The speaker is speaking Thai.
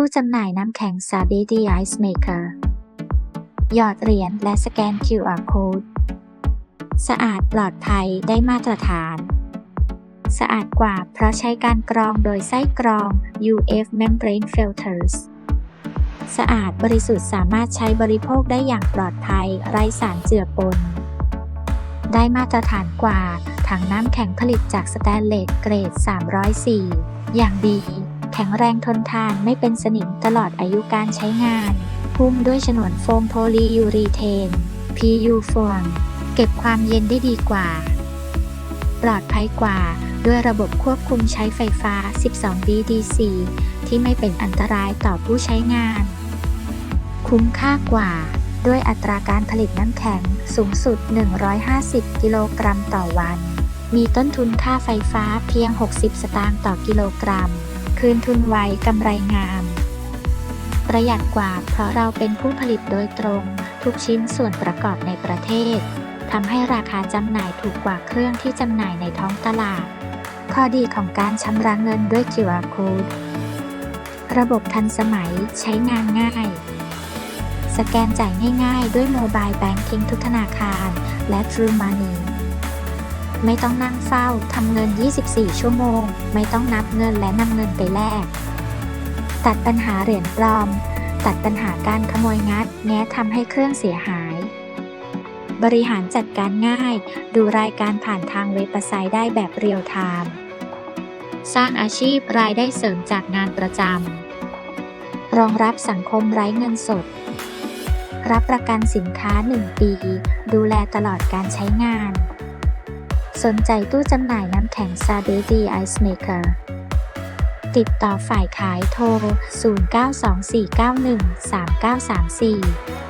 ตู้จำหน่ายน้ำแข็ง s a b i d i Ice Maker หยอดเหรียญและสแกน QR Code สะอาดปลอดภัยได้มาตรฐาน สะอาดกว่าเพราะใช้การกรองโดยไส้กรอง UF Membrane Filters สะอาดบริสุทธิ์สามารถใช้บริโภคได้อย่างปลอดภัยไร้สารเจือปน ได้มาตรฐานกว่าถังน้ำแข็งผลิตจากสแตนเลสเกรด 304 อย่างดี แข็งแรงทนทานไม่เป็นสนิมตลอดอายุการใช้งาน หุ้มด้วยฉนวนโฟมโพลียูรีเทน PU โฟมเก็บความเย็นได้ดีกว่า ปลอดภัยกว่าด้วยระบบควบคุมใช้ไฟฟ้า 12 VDC ที่ไม่เป็นอันตรายต่อผู้ใช้งาน คุ้มค่ากว่า ด้วยอัตราการผลิตน้ำแข็งสูงสุด 150 กิโลกรัมต่อวัน มีต้นทุนค่าไฟฟ้าเพียง 60 สตางค์ต่อกิโลกรัม คืนทุนไวกำไรงาม ประหยัดกว่าเพราะเราเป็นผู้ผลิตโดยตรง ทุกชิ้นส่วนประกอบในประเทศทำให้ราคาจำหน่ายถูกกว่าเครื่องที่จำหน่ายในท้องตลาด ข้อดีของการชำระเงินด้วย QR Code ระบบทันสมัยใช้งานง่าย สแกนจ่ายง่ายๆ ด้วยโมบายแบงกิ้งทุกธนาคาร และ True Money ไม่ต้องนั่งเฝ้าทำเงิน 24 ชั่วโมง ไม่ต้องนับเงินและนำเงินไปแลก ตัดปัญหาเหรียญปลอม ตัดปัญหาการขโมยงัด แง้ทำให้เครื่องเสียหาย บริหารจัดการง่าย ดูรายการผ่านทางเว็บไซต์ได้แบบเรียลไทม์สร้างอาชีพรายได้เสริมจากงานประจำ รองรับสังคมไร้เงินสด รับประกันสินค้า 1 ปี ดูแลตลอดการใช้งาน สนใจตู้จำหน่ายน้ำแข็งซาเดดีไอซ์เมคเกอร์ติดต่อฝ่ายขายโทร 0924913934